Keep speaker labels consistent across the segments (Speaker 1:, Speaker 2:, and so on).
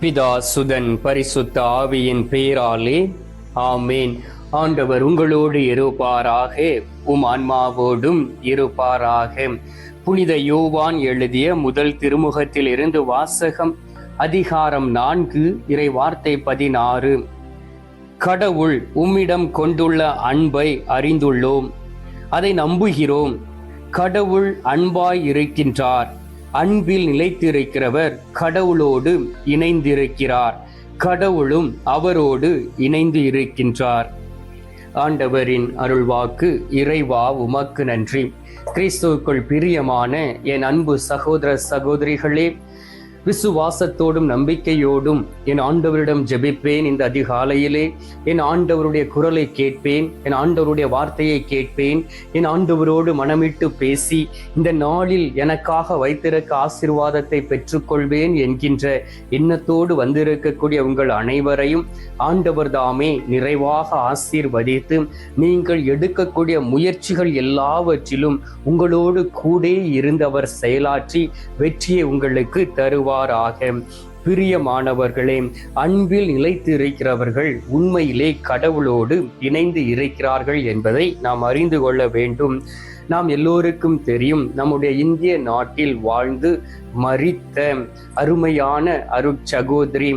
Speaker 1: பிதா சுதன் பரிசுத்த ஆவியின் பேராலே ஆமேன். ஆண்டவர் உங்களோடு இருப்பாராக உம் ஆன்மாவோடும் இருப்பாராக. புனித யோவான் எழுதிய முதல் திருமுகத்தில் இருந்து வாசகம் அதிகாரம் நான்கு இறை வார்த்தை பதினாறு. கடவுள் உம்மிடம் கொண்டுள்ள அன்பை அறிந்துள்ளோம். அதை நம்புகிறோம். கடவுள் அன்பாய் இருக்கின்றார். அன்பில் நிலைத்திருக்கிறவர் கடவுளோடு இணைந்திருக்கிறார். கடவுளும் அவரோடு இணைந்து இருக்கின்றார் ஆண்டவரின் அருள்வாக்கு இறைவா உமக்கு நன்றி. கிறிஸ்துவுக்குள் பிரியமான என் அன்பு சகோதர சகோதரிகளே விசுவாசத்தோடும் நம்பிக்கையோடும் என் ஆண்டவரிடம் ஜெபிப்பேன் இந்த அதிகாலையிலே. என் ஆண்டவருடைய குரலை கேட்பேன். என் ஆண்டவருடைய வார்த்தையை கேட்பேன். என் ஆண்டவரோடு மனமிட்டு பேசி இந்த நாளில் எனக்காக வைத்திருக்க ஆசிர்வாதத்தை பெற்றுக்கொள்வேன் என்கின்ற எண்ணத்தோடு வந்திருக்கக்கூடிய உங்கள் அனைவரையும் ஆண்டவர் தாமே நிறைவாக ஆசீர்வதித்து நீங்கள் எடுக்கக்கூடிய முயற்சிகள் எல்லாவற்றிலும் உங்களோடு கூட இருந்தவர் செயலாற்றி வெற்றியை உங்களுக்கு தருவாராக பிரியமானவர்களே அன்பில் நிலைத்து இருக்கிறவர்கள் உண்மையிலே கடவுளோடு இணைந்து இருக்கிறார்கள் என்பதை நாம் அறிந்து கொள்ள வேண்டும். நாம் எல்லோருக்கும் தெரியும் நம்முடைய இந்திய நாட்டில் வாழ்ந்து மறித்த அருமையான அருட்சகோதரி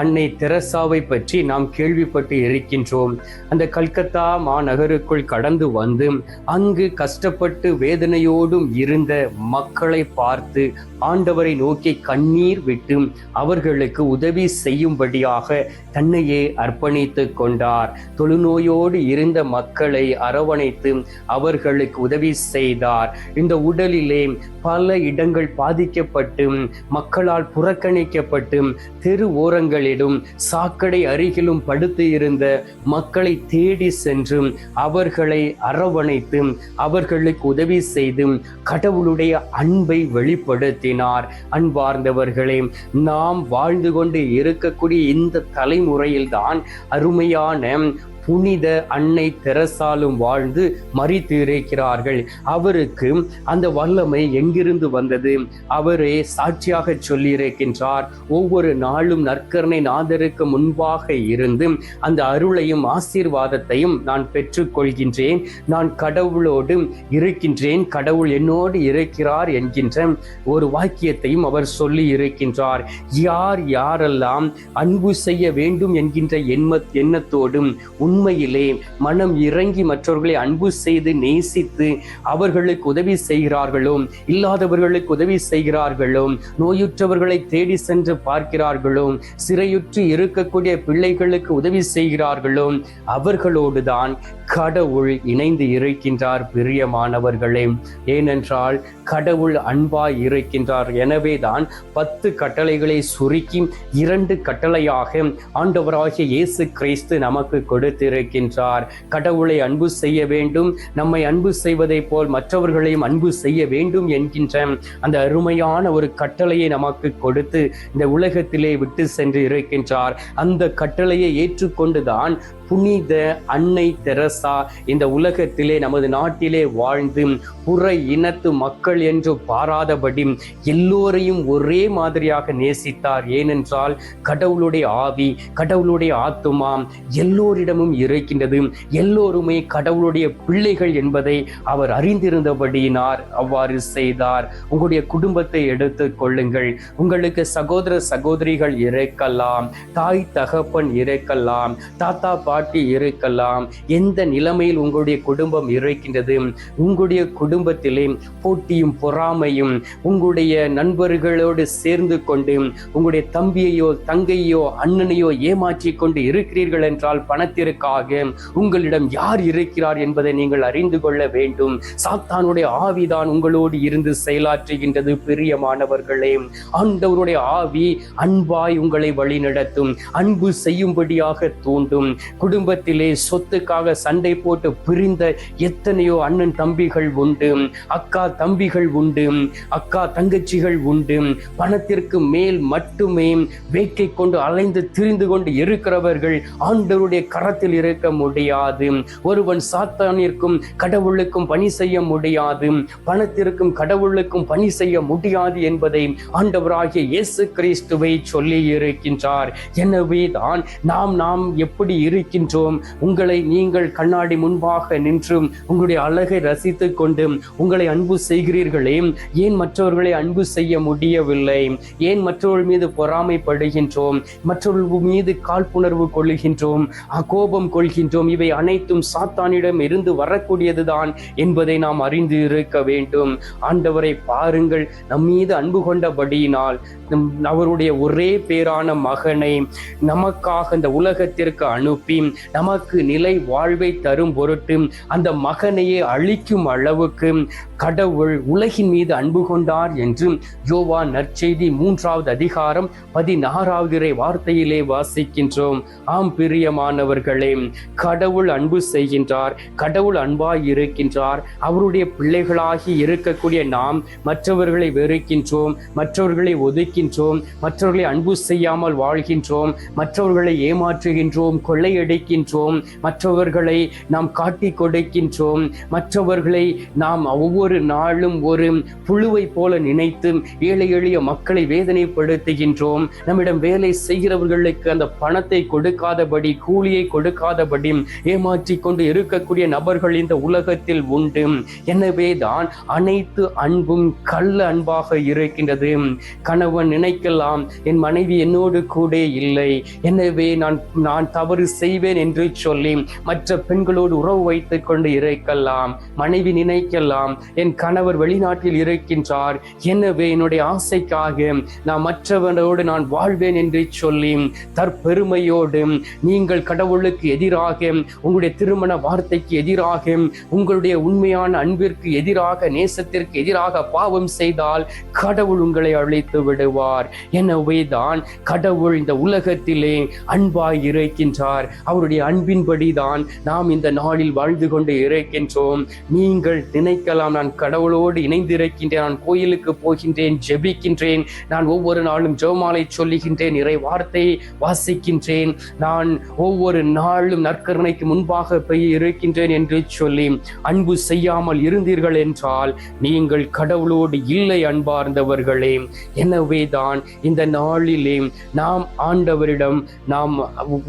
Speaker 1: அன்னை தெரசாவை பற்றி நாம் கேள்விப்பட்டு இருக்கின்றோம். அந்த கல்கத்தா மாநகருக்குள் கடந்து வந்து அங்கு கஷ்டப்பட்டு வேதனையோடும் இருந்த மக்களை பார்த்து ஆண்டவரை நோக்கி கண்ணீர் விட்டு அவர்களுக்கு உதவி செய்யும்படியாக தன்னையே அர்ப்பணித்து கொண்டார். தொழுநோயோடு இருந்த மக்களை அரவணைத்து அவர்களுக்கு உதவி செய்தார். இந்த உடலிலே பல இடங்கள் பாதிக்கப்பட்டு மக்களால் புறக்கணிக்கப்பட்டு தெரு ஓரங்கள் அவர்களிடம் சாக்கடை அருகிலும் படுத்து இருந்த மக்களை தேடி சென்று அவர்களை அரவணைத்து அவர்களுக்கு உதவி செய்து கடவுளுடைய அன்பை வெளிப்படுத்தினார். அன்பார்ந்தவர்களே நாம் வாழ்ந்து கொண்டு இருக்கக்கூடிய இந்த தலைமுறையில்தான் அருமையான புனித அன்னை தெரசாலும் வாழ்ந்து மறித்து இருக்கிறார்கள் அவருக்கு அந்த வல்லமை எங்கிருந்து வந்தது? அவரே சாட்சியாக சொல்லி இருக்கின்றார் ஒவ்வொரு நாளும் நற்கரணை நாதருக்கு முன்பாக இருந்து அந்த அருளையும் ஆசீர்வாதத்தையும் நான் பெற்றுக்கொள்கின்றேன். நான் கடவுளோடு இருக்கின்றேன். கடவுள் என்னோடு இருக்கிறார் என்கின்ற ஒரு வாக்கியத்தையும் அவர் சொல்லி இருக்கின்றார் யார் யாரெல்லாம் அன்பு செய்ய வேண்டும் என்கின்ற எண்ண எண்ணத்தோடும் உண்மையிலே மனம் இறங்கி மற்றவர்களை அன்பு செய்து நேசித்து அவர்களுக்கு உதவி செய்கிறார்களோ இல்லாதவர்களுக்கு உதவி செய்கிறார்களோ நோயுற்றவர்களை தேடி சென்று பார்க்கிறார்களோ சிறையுற்று இருக்கக்கூடிய பிள்ளைகளுக்கு உதவி செய்கிறார்களோ அவர்களோடுதான் கடவுள் இணைந்து இருக்கின்றார் பிரியமானவர்களே. ஏனென்றால் கடவுள் அன்பாய் இருக்கின்றார். எனவேதான் பத்து கட்டளைகளை சுருக்கி இரண்டு கட்டளையாக ஆண்டவராகிய இயேசு கிறிஸ்து நமக்கு கொடுத்து கொடுத்திருக்கின்றார் கடவுளை அன்பு செய்ய வேண்டும். நம்மை அன்பு செய்வதை போல் மற்றவர்களையும் அன்பு செய்ய வேண்டும் என்கின்ற அந்த அருமையான ஒரு கட்டளையை நமக்கு கொடுத்து இந்த உலகத்திலே விட்டு சென்று இருக்கின்றார். அந்த கட்டளையை ஏற்றுக்கொண்டுதான் புனித அன்னை தெரசா இந்த உலகத்திலே நமது நாட்டிலே வாழ்ந்து புற இனத்து மக்கள் என்று பாராதபடி எல்லோரையும் ஒரே மாதிரியாக நேசித்தார். ஏனென்றால் கடவுளுடைய ஆவி கடவுளுடைய ஆத்துமா எல்லோரிடமும் இருக்கின்றது எல்லோருமே கடவுளுடைய பிள்ளைகள் என்பதை அவர் அறிந்திருந்தபடியினார் அவ்வாறு செய்தார். உங்களுடைய குடும்பத்தை எடுத்துக் கொள்ளுங்கள். உங்களுக்கு சகோதர சகோதரிகள் இருக்கலாம் தாய் தகப்பன் இருக்கலாம் தாத்தா பாட்டி இருக்கலாம். எந்த நிலைமையில் உங்களுடைய குடும்பம் இருக்கின்றது உங்களுடைய குடும்பத்திலே போட்டியும் பொறாமையும் உங்களுடைய நண்பர்களோடு சேர்ந்து கொண்டு உங்களுடைய தம்பியையோ தங்கையோ அண்ணனையோ ஏமாற்றி கொண்டு இருக்கிறீர்கள் என்றால் பணத்திற்கு பணத்திற்காக உங்களிடம் யார் இருக்கிறார் என்பதை நீங்கள் அறிந்து கொள்ள வேண்டும். சாத்தானுடைய ஆவிதான் உங்களோடு இருந்து செயலாற்றுகின்றது பிரியமானவர்களே. ஆண்டவருடைய ஆவி அன்பாய் உங்களை வழிநடத்தும் அன்பு செய்யும்படியாக தூண்டும். குடும்பத்திலே சொத்துக்காக சண்டை போட்டு பிரிந்த எத்தனையோ அண்ணன் தம்பிகள் உண்டு அக்கா தம்பிகள் உண்டு அக்கா தங்கச்சிகள் உண்டு. பணத்திற்கு மேல் மட்டுமே வேட்கை கொண்டு அலைந்து திரிந்து கொண்டு இருக்கிறவர்கள் ஆண்டவருடைய கரத்தில் இருக்க முடியாது. ஒருவன் சாத்தானிற்கும் கடவுளுக்கும் பணி செய்ய முடியாது. பணத்திற்கும் கடவுளுக்கும் பணி செய்ய முடியாது என்பதை ஆண்டவராகிய இயேசு கிறிஸ்துவை சொல்லி இருக்கின்றார். எனவே தான் நாம் நாம் எப்படி இருக்கின்றோம்? உங்களை நீங்கள் கண்ணாடி முன்பாக நின்றும் உங்களுடைய அழகை ரசித்துக் கொண்டு உங்களை அன்பு செய்கிறீர்களே. ஏன் மற்றவர்களை அன்பு செய்ய முடியவில்லை? ஏன் மற்றவர்கள் மீது பொறாமைப்படுகின்றோம்? மற்றவர்கள் மீது காழ்ப்புணர்வு கொள்கின்றோம் கோபம் கொள்கின்றோம். இவை அனைத்தும் சாத்தானிடம் இருந்து வரக்கூடியதுதான் என்பதை நாம் அறிந்து இருக்க வேண்டும். ஆண்டவரை பாருங்கள் நம் மீது அன்பு கொண்டபடியினால் அவருடைய ஒரே பேரான மகனை நமக்காக இந்த உலகத்திற்கு அனுப்பி நமக்கு நிலை வாழ்வை தரும் பொருட்டு அந்த மகனையே அழிக்கும் அளவுக்கு கடவுள் உலகின் மீது அன்பு கொண்டார் என்று யோவா நற்செய்தி மூன்றாவது அதிகாரம் பதினாறாவது வார்த்தையிலே வாசிக்கின்றோம். ஆம் பிரியமானவர்களே பிள்ளைகளே கடவுள் அன்பு செய்கின்றார் கடவுள் அன்பாய் இருக்கின்றார். அவருடைய பிள்ளைகளாகி இருக்கக்கூடிய நாம் மற்றவர்களை வெறுக்கின்றோம் மற்றவர்களை ஒதுக்கின்றோம் மற்றவர்களை அன்பு செய்யாமல் வாழ்கின்றோம் மற்றவர்களை ஏமாற்றுகின்றோம் கொள்ளையடிக்கின்றோம் மற்றவர்களை நாம் காட்டி கொடுக்கின்றோம் மற்றவர்களை நாம் ஒவ்வொரு நாளும் ஒரு புழுவை போல நினைத்து ஏழை எளிய மக்களை வேதனைப்படுத்துகின்றோம். நம்மிடம் வேலை செய்கிறவர்களுக்கு அந்த பணத்தை கொடுக்காதபடி கூலியை இருக்காதபடி ஏமாற்றி கொண்டு இருக்கக்கூடிய நபர்கள் இந்த உலகத்தில் உண்டு. எனவே தான் அனைத்து அன்பும் கள்ள அன்பாக இருக்கின்றது. கணவன் நினைக்கலாம் என் மனைவி என்னோடு கூட இல்லை. எனவே நான் நான் தவறு செய்வேன் என்று சொல்லி மற்ற பெண்களோடு உறவு வைத்துக் கொண்டு இருக்கலாம். மனைவி நினைக்கலாம் என் கணவர் வெளிநாட்டில் இருக்கின்றார். எனவே என்னுடைய ஆசைக்காக நான் மற்றவனோடு நான் வாழ்வேன் என்று சொல்லி தற்பெருமையோடு நீங்கள் கடவுளுக்கு எதிராக உங்களுடைய திருமண வார்த்தைக்கு எதிராக உங்களுடைய உண்மையான அன்பிற்கு எதிராக நேசத்திற்கு எதிராக பாவம் செய்தால் கடவுள் உங்களை அழைத்து விடுவார். எனவே தான் கடவுள் இந்த உலகத்திலே அன்பாய் இருக்கின்றார். அவருடைய அன்பின்படி தான் நாம் இந்த நாளில் வாழ்ந்து கொண்டு இருக்கின்றோம். நீங்கள் நினைக்கலாம் நான் கடவுளோடு இணைந்திருக்கின்றேன் நான் கோயிலுக்கு போகின்றேன் ஜெபிக்கின்றேன் நான் ஒவ்வொரு நாளும் ஜோமாலை சொல்லுகின்றேன் இறை வார்த்தையை வாசிக்கின்றேன். நான் ஒவ்வொரு நாள் நாளும் நற்கருணைக்கு முன்பாக போய் இருக்கின்றேன் என்று சொல்லி அன்பு செய்யாமல் இருந்தீர்கள் என்றால் நீங்கள் கடவுளோடு இல்லை அன்பார்ந்தவர்களே. எனவே தான் இந்த நாளிலே நாம் ஆண்டவரிடம் நாம்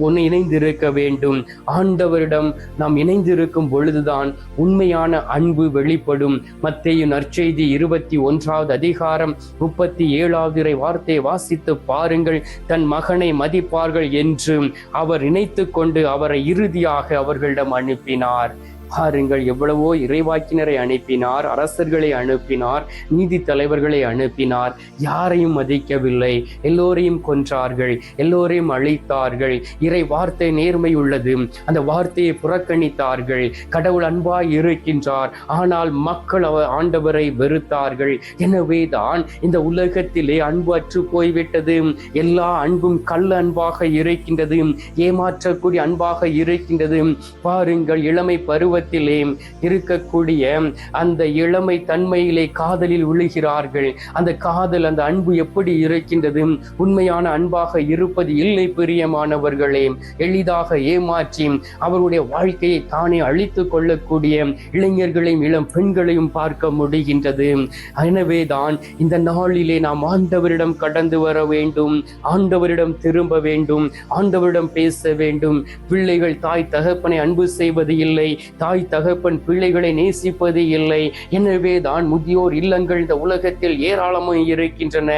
Speaker 1: ஒன்று இணைந்திருக்க வேண்டும். ஆண்டவரிடம் நாம் இணைந்திருக்கும் பொழுதுதான் உண்மையான அன்பு வெளிப்படும். மத்திய நற்செய்தி இருபத்தி ஒன்றாவது அதிகாரம் முப்பத்தி ஏழாவது இறை வார்த்தையை வாசித்து பாருங்கள். தன் மகனை மதிப்பார்கள் என்று அவர் நினைத்து கொண்டு அவரை இறுதியாக அவர்களிடம் அனுப்பினார். பாருங்கள் எவ்வளவோ இறைவாக்கினரை அனுப்பினார் அரசர்களை அனுப்பினார் நீதி தலைவர்களை அனுப்பினார். யாரையும் மதிக்கவில்லை. எல்லோரையும் கொன்றார்கள். எல்லோரையும் அழித்தார்கள். இறை வார்த்தை நேர்மை உள்ளது. அந்த வார்த்தையை புறக்கணித்தார்கள். கடவுள் அன்பாய் இருக்கின்றார். ஆனால் மக்கள் ஆண்டவரை வெறுத்தார்கள். எனவே தான் இந்த உலகத்திலே அன்பு அற்று போய்விட்டது. எல்லா அன்பும் கல் அன்பாக இருக்கின்றது. ஏமாற்றக்கூடிய அன்பாக இருக்கின்றது. பாருங்கள் இளமை பருவ உள்ளத்திலே இருக்கக்கூடிய அந்த இளமை தன்மையிலே காதலில் விழுகிறார்கள். அந்த காதல் அந்த அன்பு எப்படி இருக்கின்றது? உண்மையான அன்பாக இருப்பது இல்லை பிரியமானவர்களே. எளிதாக ஏமாற்றி அவருடைய வாழ்க்கையை தானே அழித்து கொள்ளக்கூடிய இளைஞர்களையும் இளம் பெண்களையும் பார்க்க முடிகின்றது. எனவே தான் இந்த நாளிலே நாம் ஆண்டவரிடம் கடந்து வர வேண்டும் ஆண்டவரிடம் திரும்ப வேண்டும் ஆண்டவரிடம் பேச வேண்டும். பிள்ளைகள் தாய் தகப்பனை அன்பு செய்வது இல்லை தாய் தகப்பன் பிள்ளைகளை நேசிப்பது இல்லை. எனவே தான் முதியோர் இல்லங்கள் இந்த உலகத்தில் ஏராளமாக இருக்கின்றன.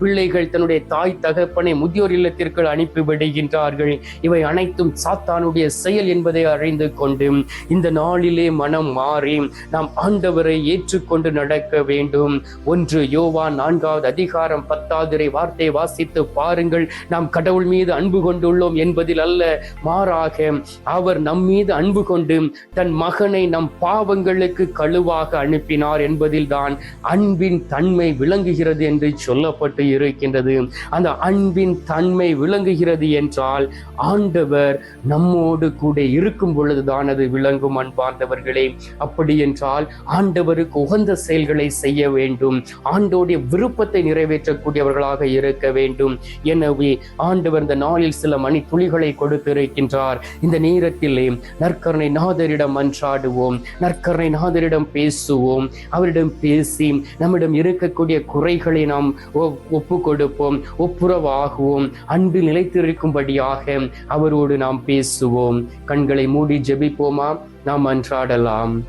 Speaker 1: பிள்ளைகள் தன்னுடைய தாய் தகப்பனை முதியோர் இல்லத்திற்கு அனுப்பிவிடுகின்றார்கள் இவை அனைத்தும் சாத்தானுடைய செயல் என்பதை அறிந்து கொண்டு இந்த நாளிலே மனம் மாறி நாம் ஆண்டவரை ஏற்றுக்கொண்டு நடக்க வேண்டும். ஒன்று யோவா நான்காவது அதிகாரம் பத்தாவது வார்த்தை வாசித்து பாருங்கள். நாம் கடவுள் மீது அன்பு கொண்டுள்ளோம் என்பதில் அல்ல மாறாக அவர் நம் மீது அன்பு கொண்டு தன் தன் மகனை நம் பாவங்களுக்கு கழுவாக அனுப்பினார் என்பதில்தான் அன்பின் தன்மை விளங்குகிறது என்று சொல்லப்பட்டு இருக்கின்றது. அந்த அன்பின் தன்மை விளங்குகிறது என்றால் ஆண்டவர் நம்மோடு கூட இருக்கும் பொழுதுதான் அது விளங்கும் அன்பார்ந்தவர்களே. அப்படி என்றால் ஆண்டவருக்கு உகந்த செயல்களை செய்ய வேண்டும். ஆண்டோடைய விருப்பத்தை நிறைவேற்றக்கூடியவர்களாக இருக்க வேண்டும். எனவே ஆண்டவர் இந்த நாளில் சில மணி துளிகளை கொடுத்திருக்கின்றார். இந்த நேரத்திலே நற்கருணை நாதரிடம் மன்றாடுவோம். நற்கருணை நாதரிடம் பேசுவோம். அவரிடம் பேசி நம்மிடம் இருக்கக்கூடிய குறைகளை நாம் ஒப்பு கொடுப்போம் ஒப்புரவாகுவோம். அன்பில் நிலைத்திருக்கும்படியாக அவரோடு நாம் பேசுவோம். கண்களை மூடி ஜெபிப்போமா? நாம் மன்றாடலாம்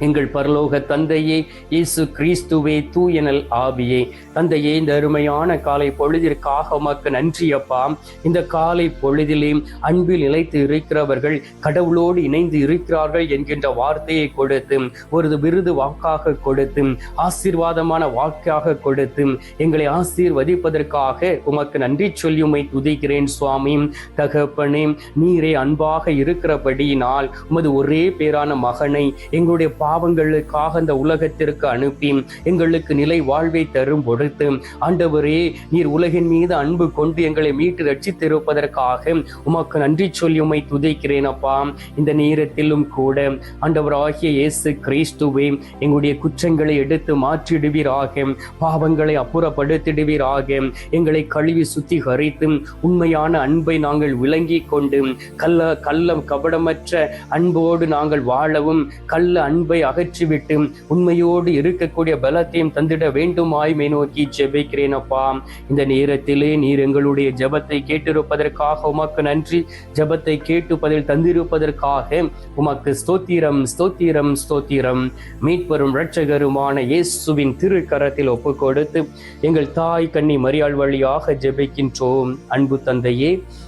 Speaker 1: எங்கள் பரலோக தந்தையே இயேசு கிறிஸ்துவே தூயனல் ஆவியே. தந்தையே இந்த அருமையான காலை பொழுதிற்காக உமக்கு நன்றி அப்பா. இந்த காலை பொழுதிலே அன்பில் நிலைத்து இருக்கிறவர்கள் கடவுளோடு இணைந்து இருக்கிறார்கள் என்கின்ற வார்த்தையை கொடுத்து ஒரு விருது வாக்காக கொடுத்து ஆசீர்வாதமான வாக்காக கொடுத்து எங்களை ஆசீர்வதிப்பதற்காக உமக்கு நன்றி சொல்லி உம்மை துதிக்கிறேன் சுவாமி. தகப்பனே நீரே அன்பாக இருக்கிறபடியினால் உமது ஒரே பேரான மகனை எங்களுடைய பாவங்களுக்காக இந்த உலகத்திற்கு அனுப்பி எங்களுக்கு நிலை வாழ்வை தரும் பொழுது ஆண்டவரே நீர் உலகின் மீது அன்பு கொண்டு எங்களை மீட்டு ரட்சித்திருப்பதற்காக உமக்கு நன்றி சொல்லி உமை துதைக்கிறேன் அப்பா. இந்த நேரத்திலும் கூட ஆண்டவராகிய இயேசு கிறிஸ்துவே எங்களுடைய குற்றங்களை எடுத்து மாற்றிடுவீராக பாவங்களை அப்புறப்படுத்திடுவீராக எங்களை கழுவி சுத்திகரித்து உண்மையான அன்பை நாங்கள் விளங்கி கொண்டு கள்ள கள்ளம் கபடமற்ற அன்போடு நாங்கள் வாழவும் கள்ள அன்பை அகற்றிவிட்டு உண்மையோடு இருக்கக்கூடிய பலத்தையும் தந்திட வேண்டுமாய் மே நோக்கி ஜெபிக்கிறேன் அப்பா. இந்த நேரத்திலே நீர் எங்களுடைய ஜபத்தை கேட்டிருப்பதற்காக உமக்கு நன்றி. ஜபத்தை கேட்டு பதில் தந்திருப்பதற்காக உமக்கு ஸ்தோத்திரம் ஸ்தோத்திரம் ஸ்தோத்திரம். மீட்பரும் இரட்சகருமான இயேசுவின் திருக்கரத்தில் ஒப்பு கொடுத்து எங்கள் தாய் கண்ணி மரியாள் வழியாக ஜெபிக்கின்றோம். அன்பு தந்தையே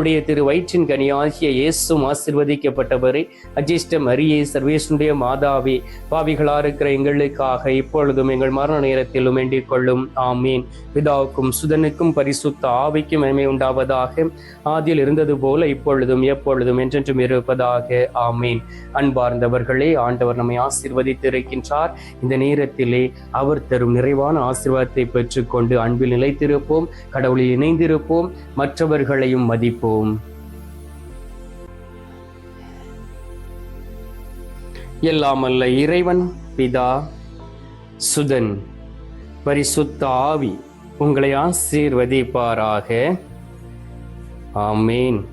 Speaker 1: திரு வயிற்றின் கனியாகிய இயேசும் ஆசிர்வதிக்கப்பட்டவரே. அஜிஷ்ட மரியே சர்வேசனுடைய மாதாவே பாவிகளா இருக்கிற எங்களுக்காக இப்பொழுதும் எங்கள் மரண நேரத்திலும் வேண்டிக் கொள்ளும். ஆமீன். பிதாவுக்கும் சுதனுக்கும் பரிசுத்த ஆவிக்கும் மேன்மை உண்டாவதாக. ஆதியில் இருந்தது போல இப்பொழுதும் எப்பொழுதும் என்றென்றும் இருப்பதாக. ஆமீன். அன்பார்ந்தவர்களே ஆண்டவர் நம்மை ஆசிர்வதித்திருக்கின்றார். இந்த நேரத்திலே அவர் தரும் நிறைவான ஆசீர்வாதத்தை பெற்றுக்கொண்டு அன்பில் நிலைத்திருப்போம் கடவுளில் இணைந்திருப்போம் மற்றவர்களையும் மதிப்போம். எல்லாமல்ல இறைவன் பிதா சுதன் பரிசுத்த ஆவி உங்களை ஆசீர்வதிப்பாராக. ஆமேன்.